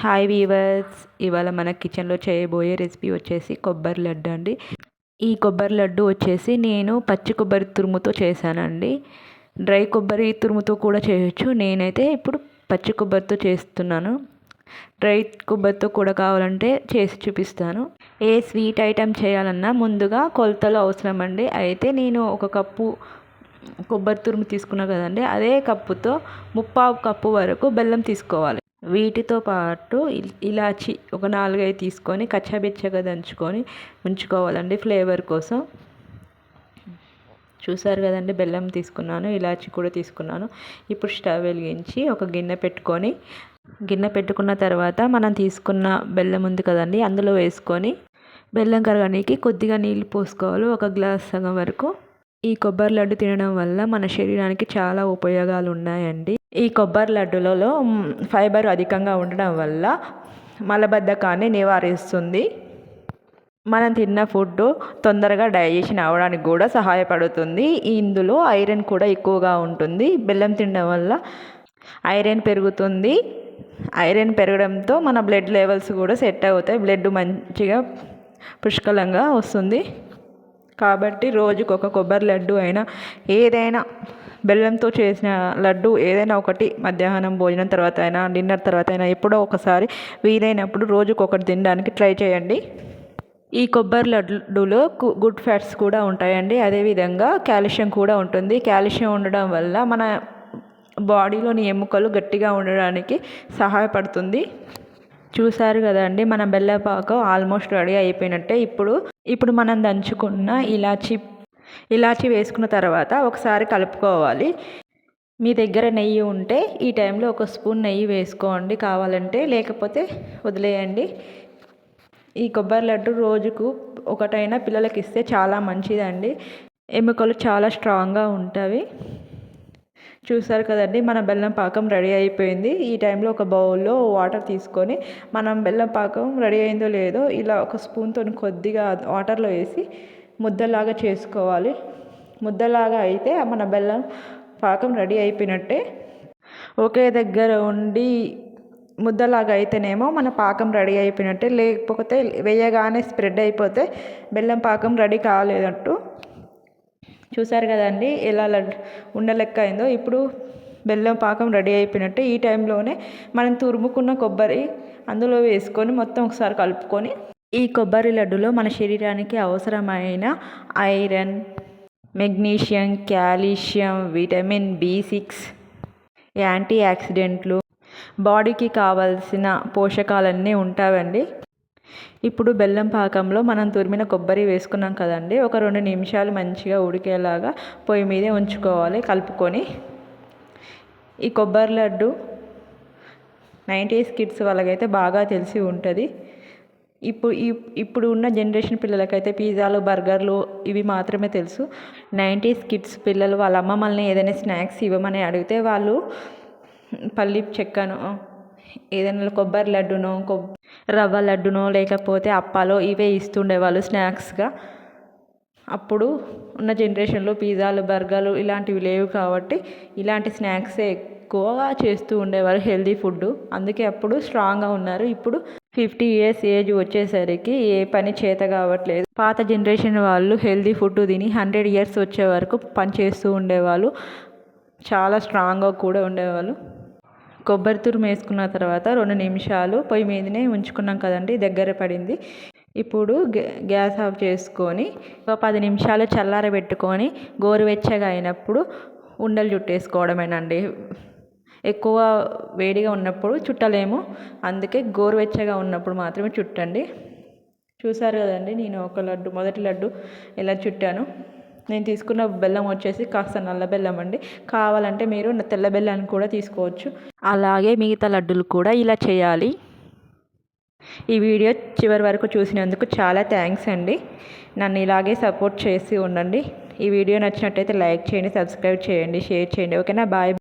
Hi weavers ఇవాళ మన కిచెన్లో చేయబోయే రెసిపీ వచ్చేసి కొబ్బరి లడ్డు అండి. ఈ కొబ్బరి లడ్డు వచ్చేసి నేను పచ్చి కొబ్బరి తురుముతో చేశానండి. డ్రై కొబ్బరి తురుముతో కూడా చేయొచ్చు. నేనైతే ఇప్పుడు పచ్చి కొబ్బరితో చేస్తున్నాను. డ్రై కొబ్బరితో కూడా కావాలంటే చేసి చూపిస్తాను. ఏ స్వీట్ ఐటెం చేయాలన్నా ముందుగా కొలతలు అవసరం అండి. అయితే నేను ఒక కప్పు కొబ్బరి తురుము తీసుకున్నా కదండి. అదే కప్పుతో ముప్పావు కప్పు వరకు బెల్లం తీసుకోవాలి. వీటితో పాటు ఇలాచి ఒక నాలుగైదు తీసుకొని కచ్చాబిచ్చగా దంచుకొని ఉంచుకోవాలండి ఫ్లేవర్ కోసం. చూసారు కదండి బెల్లం తీసుకున్నాను ఇలాచి కూడా తీసుకున్నాను. ఇప్పుడు స్టవ్ వెలిగించి ఒక గిన్నె పెట్టుకొని గిన్నె పెట్టుకున్న తర్వాత మనం తీసుకున్న బెల్లం ఉంది కదండి అందులో వేసుకొని బెల్లం కరగడానికి కొద్దిగా నీళ్ళు పోసుకోవాలి ఒక గ్లాస్ సగం వరకు. ఈ కొబ్బరి లడ్డు తినడం వల్ల మన శరీరానికి చాలా ఉపయోగాలు ఉన్నాయండి ఈ కొబ్బరి లడ్డులలో ఫైబర్ అధికంగా ఉండడం వల్ల మలబద్ధకాన్ని నివారిస్తుంది. మనం తిన్న ఫుడ్ తొందరగా డైజెషన్ అవ్వడానికి కూడా సహాయపడుతుంది. ఇందులో ఐరన్ కూడా ఎక్కువగా ఉంటుంది. బెల్లం తినడం వల్ల ఐరన్ పెరుగుతుంది. ఐరన్ పెరగడంతో మన బ్లడ్ లెవెల్స్ కూడా సెట్ అవుతాయి. బ్లడ్ మంచిగా పుష్కలంగా వస్తుంది. కాబట్టి రోజుకు ఒక కొబ్బరి లడ్డు అయినా ఏదైనా బెల్లంతో చేసిన లడ్డు ఏదైనా ఒకటి మధ్యాహ్నం భోజనం తర్వాత అయినా డిన్నర్ తర్వాత అయినా ఎప్పుడో ఒకసారి వీలైనప్పుడు రోజుకు ఒకటి తినడానికి ట్రై చేయండి. ఈ కొబ్బరి లడ్డులో గుడ్ ఫ్యాట్స్ కూడా ఉంటాయండి. అదేవిధంగా కాల్షియం కూడా ఉంటుంది. కాల్షియం ఉండడం వల్ల మన బాడీలోని ఎముకలు గట్టిగా ఉండడానికి సహాయపడుతుంది. చూసారు కదండి మన బెల్లపాకం ఆల్మోస్ట్ రెడీ అయిపోయినట్టే. ఇప్పుడు ఇప్పుడు మనం దంచుకున్న ఇలాచి ఇలాచి వేసుకున్న తర్వాత ఒకసారి కలుపుకోవాలి. మీ దగ్గర నెయ్యి ఉంటే ఈ టైంలో ఒక స్పూన్ నెయ్యి వేసుకోండి. కావాలంటే లేకపోతే వదిలేయండి. ఈ కొబ్బరి లడ్డు రోజుకు ఒకటైనా పిల్లలకి ఇస్తే చాలా మంచిదండి. ఎముకలు చాలా స్ట్రాంగ్గా ఉంటాయి. చూసారు కదండి మన బెల్లం పాకం రెడీ అయిపోయింది. ఈ టైంలో ఒక బౌల్లో వాటర్ తీసుకొని మనం బెల్లం పాకం రెడీ అయిందో లేదో ఇలా ఒక స్పూన్తో కొద్దిగా వాటర్లో వేసి ముద్దలాగా చేసుకోవాలి. ముద్దలాగా అయితే మన బెల్లం పాకం రెడీ అయిపోయినట్టే. ఒకే దగ్గర ఉండి ముద్దలాగా అయితేనేమో మన పాకం రెడీ అయిపోయినట్టే. లేకపోతే వేయగానే స్ప్రెడ్ అయిపోతే బెల్లం పాకం రెడీ కాలేదట్టు చూసారు కదండి ఎలా ఉండలెక్క అయిందో. ఇప్పుడు బెల్లం పాకం రెడీ అయిపోయినట్టు ఈ టైంలోనే మనం తురుముకున్న కొబ్బరి అందులో వేసుకొని మొత్తం ఒకసారి కలుపుకొని ఈ కొబ్బరి లడ్డులో మన శరీరానికి అవసరమైన iron magnesium calcium vitamin B six anti యాక్సిడెంట్లు బాడీకి కావాల్సిన పోషకాలన్నీ ఉంటాయండి ఇప్పుడు బెల్లం పాకంలో మనం తురిమిన కొబ్బరి వేసుకున్నాం కదండి ఒక రెండు నిమిషాలు మంచిగా ఉడికేలాగా పొయ్యి మీదే ఉంచుకోవాలి కలుపుకొని. ఈ కొబ్బరి లడ్డు నైంటీస్ కిడ్స్ వాళ్ళకైతే బాగా తెలిసి ఉంటుంది. ఇప్పుడు ఇప్పుడు ఉన్న జనరేషన్ పిల్లలకైతే పిజ్జాలు బర్గర్లు ఇవి మాత్రమే తెలుసు. నైంటీస్ కిడ్స్ పిల్లలు వాళ్ళ అమ్మమ్మల్ని ఏదైనా స్నాక్స్ ఇవ్వమని అడిగితే వాళ్ళు పల్లి చెక్కను ఏదైనా కొబ్బరి లడ్డునో కొబ్ రవ్వ లడ్డునో లేకపోతే అప్పాలో ఇవే ఇస్తుండేవాళ్ళు స్నాక్స్గా. అప్పుడు ఉన్న జనరేషన్లో పిజ్జాలు బర్గర్లు ఇలాంటివి లేవు కాబట్టి ఇలాంటి స్నాక్సే ఎక్కువగా చేస్తూ ఉండేవారు హెల్దీ ఫుడ్ అందుకే అప్పుడు స్ట్రాంగ్గా ఉన్నారు. ఇప్పుడు ఫిఫ్టీ ఇయర్స్ ఏజ్ వచ్చేసరికి ఏ పని చేత కావట్లేదు. పాత జనరేషన్ వాళ్ళు హెల్దీ ఫుడ్ తిని హండ్రెడ్ ఇయర్స్ వచ్చే వరకు పని చేస్తూ ఉండేవాళ్ళు. చాలా స్ట్రాంగ్గా కూడా ఉండేవాళ్ళు. కొబ్బరి తురుము వేసుకున్న తర్వాత రెండు నిమిషాలు పొయ్యి మీదనే ఉంచుకున్నాం కదండి దగ్గర పడింది. ఇప్పుడు గ్యాస్ ఆఫ్ చేసుకొని ఒక పది నిమిషాలు చల్లారబెట్టుకొని గోరువెచ్చగా అయినప్పుడు ఉండలు చుట్టేసుకోవడమేనండి. ఎక్కువ వేడిగా ఉన్నప్పుడు చుట్టలేము అందుకే గోరువెచ్చగా ఉన్నప్పుడు మాత్రమే చుట్టండి. చూసారు కదండి నేను ఒక లడ్డు మొదటి లడ్డు ఎలా చుట్టాను? నేను తీసుకున్న బెల్లం వచ్చేసి కాస్త నల్ల బెల్లం అండి. కావాలంటే మీరు తెల్ల బెల్లాన్ని కూడా తీసుకోవచ్చు. అలాగే మిగతా లడ్డులు కూడా ఇలా చేయాలి. ఈ వీడియో చివరి వరకు చూసినందుకు చాలా థ్యాంక్స్ అండి. నన్ను ఇలాగే సపోర్ట్ చేసి ఉండండి. ఈ వీడియో నచ్చినట్టయితే లైక్ చేయండి సబ్స్క్రైబ్ చేయండి షేర్ చేయండి. ఓకేనా? బాయ్.